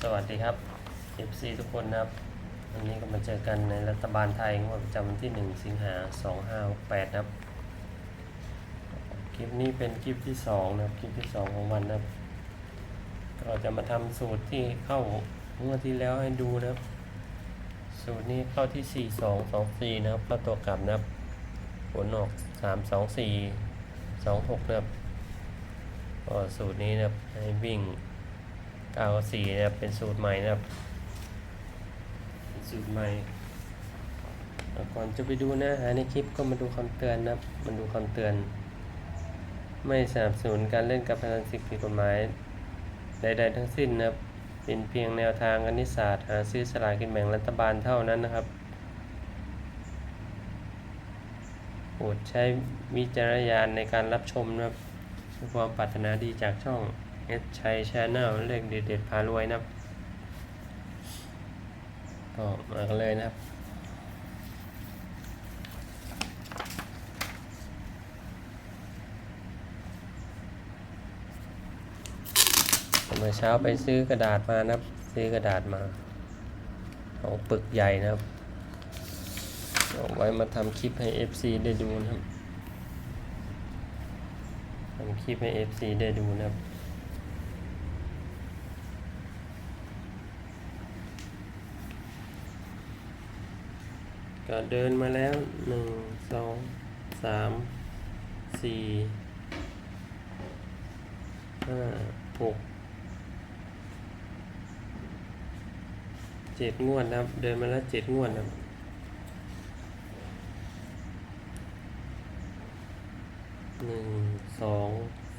สวัสดีครับ FC ทุกคนนะครับ วันนี้ก็มาเจอกันในรัฐบาลไทยงวดประจำวันที่ 1 สิงหา2568นะครับ คลิปนี้เป็นคลิปที่ 2 นะครับ คลิปที่ 2 ของวันนะครับก็จะมาทำสูตรที่เข้างวดที่แล้วให้ดูนะครับ สูตรนี้เข้าที่ 4 2 2 4 นะครับเข้าตัวกลับนะครับ ผลออก 3 2 4 2 6 นะครับก็สูตรนี้นะครับให้วิ่ง 9กับ4นะครับเป็นสูตรใหม่นะครับเป็นสูตรใหม่ก่อนจะไปดูเนื้อหาในคลิปก็มาดูคำเตือนนะครับมาดูคำเตือน ไม่สนับสนุนการเล่นการพนันสิ่งผิดกฎหมายใดๆทั้งสิ้นนะครับเป็นเพียงแนวทางคณิตศาสตร์หาซื้อสลากกินแบ่งรัฐบาลเท่านั้นนะครับโปรดใช้วิจารณญาณในการรับชมนะครับความปรารถนาดีจากช่อง เอสชัยชาแนลเลขเด็ดๆพารวยนะครับก็มากันเลยนะครับเมื่อเช้าไปซื้อกระดาษมานะครับ ซื้อกระดาษมาเอาปึกใหญ่นะครับเอาไว้มาทำคลิปให้ FC ได้ดูนะครับทำคลิปให้ FC ได้ดูนะครับ ก็เดินมาแล้วหนึ่งสองสามสี่ห้าหกเจ็ดงวดนะครับ เดินมาแล้วเจ็ดงวดนะครับหนึ่งสอง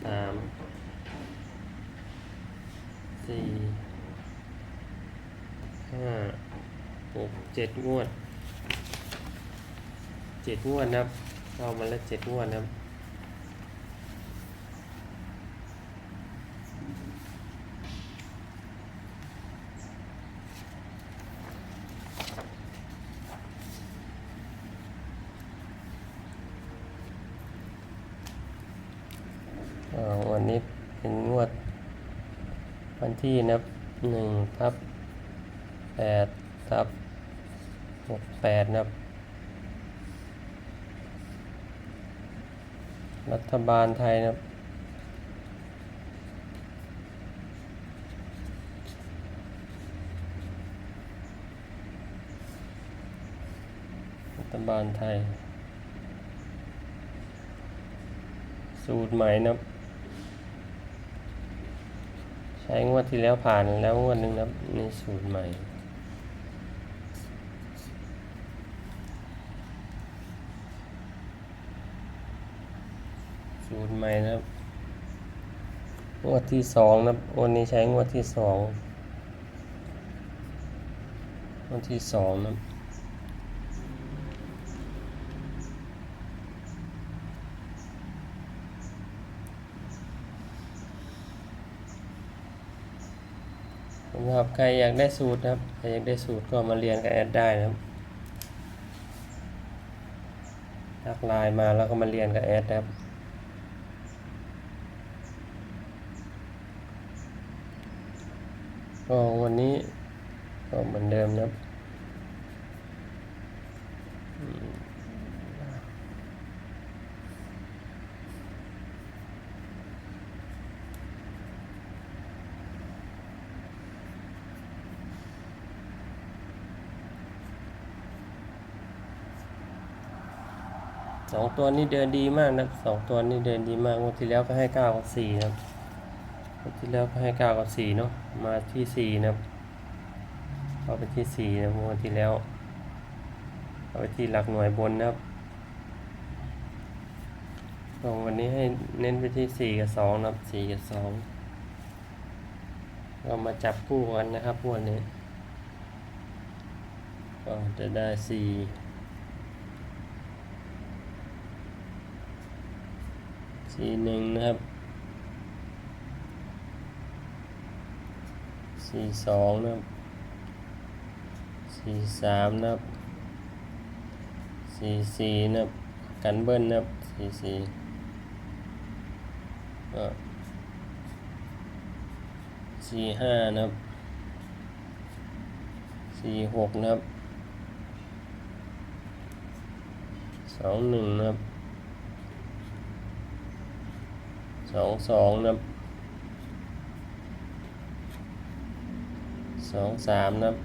สามสี่ห้าหกเจ็ดงวด เจ็ดงวดนะครับเข้ามาแล้วเจ็ดงวดนะครับวันนี้เป็นงวด วันที่นะครับหนึ่งทับแปดทับหกแปดนะครับ รัฐบาลไทยนะครับ รัฐบาลไทย สูตรใหม่นะครับ ใช้งวดที่แล้วผ่านแล้วงวดหนึ่งนะครับนี่สูตรใหม่ สูตรใหม่นะครับงวดที่สองนะวันนี้ใช้งวดที่สองงวดที่สองนะครับนะครับใครอยากได้สูตรนะครับ ใครอยากได้สูตรก็มาเรียนกับแอดได้นะครับทักไลน์มาแล้วก็มาเรียนกับแอดนะครับ ก็วันนี้ก็เหมือนเดิมนะครับสองตัวนี้เดินดีมากนะสองตัวนี้เดินดีมากงวดที่แล้วก็ให้เก้ากับสี่นะครับ ที่แล้วก็ให้เก้ากับสี่เนาะมาที่สี่นะครับเข้าไปที่สี่นะงวดที่แล้ว เอาไปที่หลักหน่วยบนนะครับก็วันนี้ให้เน้นไปที่สี่กับสองนะครับสี่กับสองเรามาจับคู่กันนะครับวันนี้ก็จะได้สี่สี่หนึ่งนะครับ สี่สองนะครับสี่สามนะครับสี่สี่นะครับกันเบิ้ลนะครับสี่สี่ก็สี่ห้านะครับสี่หกนะครับสองหนึ่งนะครับสองสองนะครับ สองสามนะครับ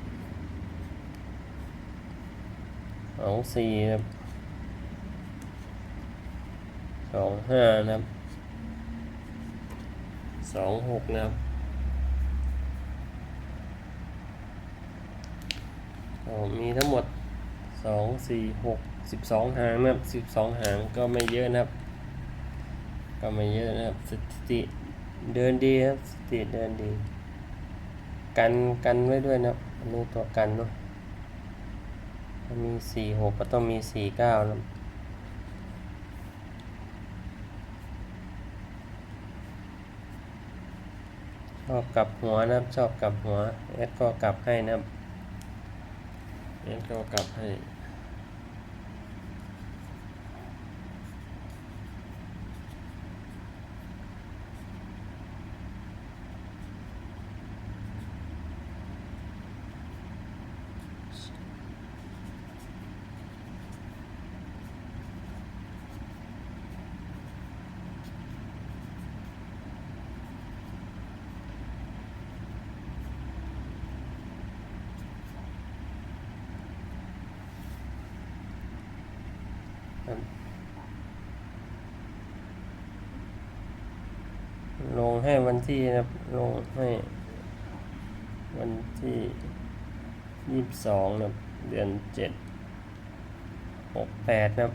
สองสี่นะครับสองห้านะครับสองหกนะครับมีทั้งหมดสองสี่หกสิบสองหางนะครับสิบสองหางก็ไม่เยอะนะครับ ก็ไม่เยอะนะครับสถิติเดินดีครับสถิติเดินดี กันกันไว้ด้วยนะอันนี้ตัวกันเนาะมีสี่หกก็ต้องมีสี่เก้านะชอบกลับหัวนะชอบกลับหัวเอสก็กลับให้นะเอสก็กลับให้ ลงให้วันที่นะลงให้ วันที่ยี่สิบสองนะเดือนเจ็ดหกแปดนะ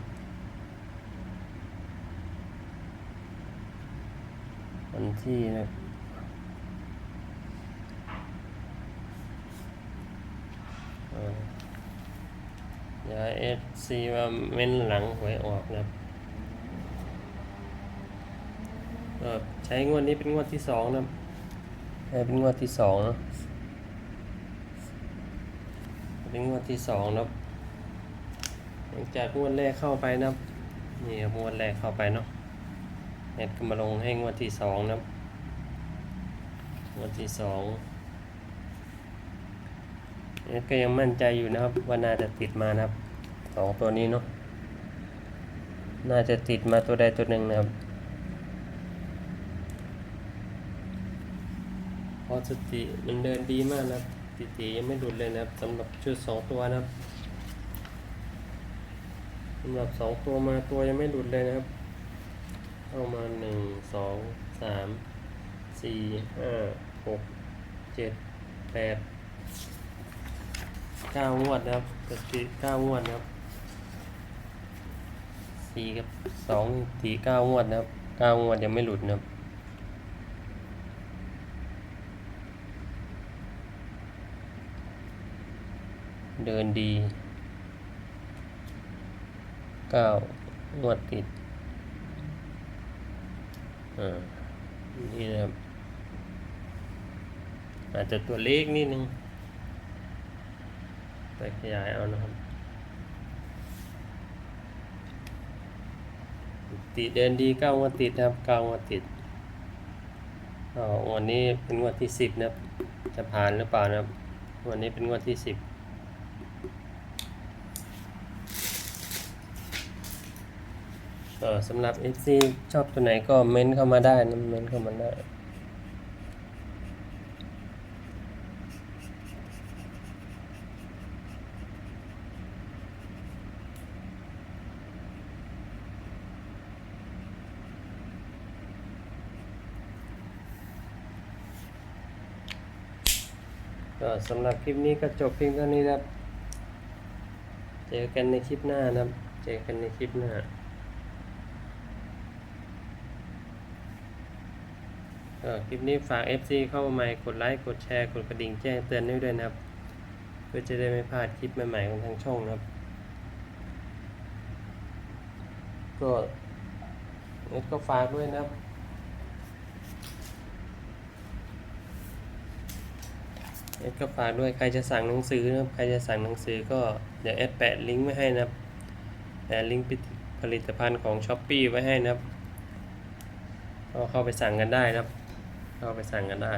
วันที่นะครับอ่า อย่าเอฟซีว่าเม้นหลังหวยออกนะครับใช้งวดนี้เป็นงวดที่สองนะใช้เป็นงวดที่สองนะเป็นงวดที่สองนะหลังจากงวดแรกเข้าไปนะนี่งวดแรกเข้าไปเนาะเน็ตก็มาลงให้งวดที่สองนะงวดที่สอง ก็ยังมั่นใจอยู่นะครับว่าน่าจะติดมานะครับสองตัวนี้เนาะน่าจะติดมาตัวใดตัวหนึ่งนะครับพอสติมันเดินดีมากนะครับติติยังไม่หลุดเลยนะครับสำหรับชุดสองตัวนะครับสำหรับสองตัวมาตัวยังไม่หลุดเลยนะครับเข้ามาหนึ่งสองสามสี่ห้าหกเจ็ดแปด เก้างวดนะครับสถิติเก้างวดนะครับสี่กับสองสี่เก้างวดนะครับเก้างวดยังไม่หลุดนะครับเดินดีเก้างวดติดอ่านี่นะครับอาจจะตัวเลขนิดนึง ไปขยายเอานะครับติดเดินดีเก้างวดติดนะครับเก้างวดติดวันนี้เป็นงวดที่สิบนะครับ จะผ่านหรือเปล่านะครับ วันนี้เป็นงวดที่สิบสำหรับ FC ชอบตัวไหนก็เม้นเข้ามาได้นะเม้นเข้ามาได้ ก็สำหรับคลิปนี้ก็จบเพียงเท่านี้ครับ เจอกันในคลิปหน้านะครับ เจอกันในคลิปหน้าก็คลิปนี้ฝาก FC เข้ามาใหม่กดไลค์กดแชร์กดกระดิ่งแจ้งเตือนให้ด้วยนะครับ เพื่อจะได้ไม่พลาดคลิปใหม่ๆของทางช่องนะครับ ก็งดก็ฝากด้วยนะครับ อดก็ฝากด้วยใครจะสั่งหนังสือนะครับใครจะสั่งหนังสือก็เดี๋ยวแอดแปะลิงก์ไว้ให้นะครับแปะลิงก์ผลิตภัณฑ์ของ s h อ p e e ไว้ให้นะครับก็เข้าไปสั่งกันได้นะครับ เข้าไปสั่งกันได้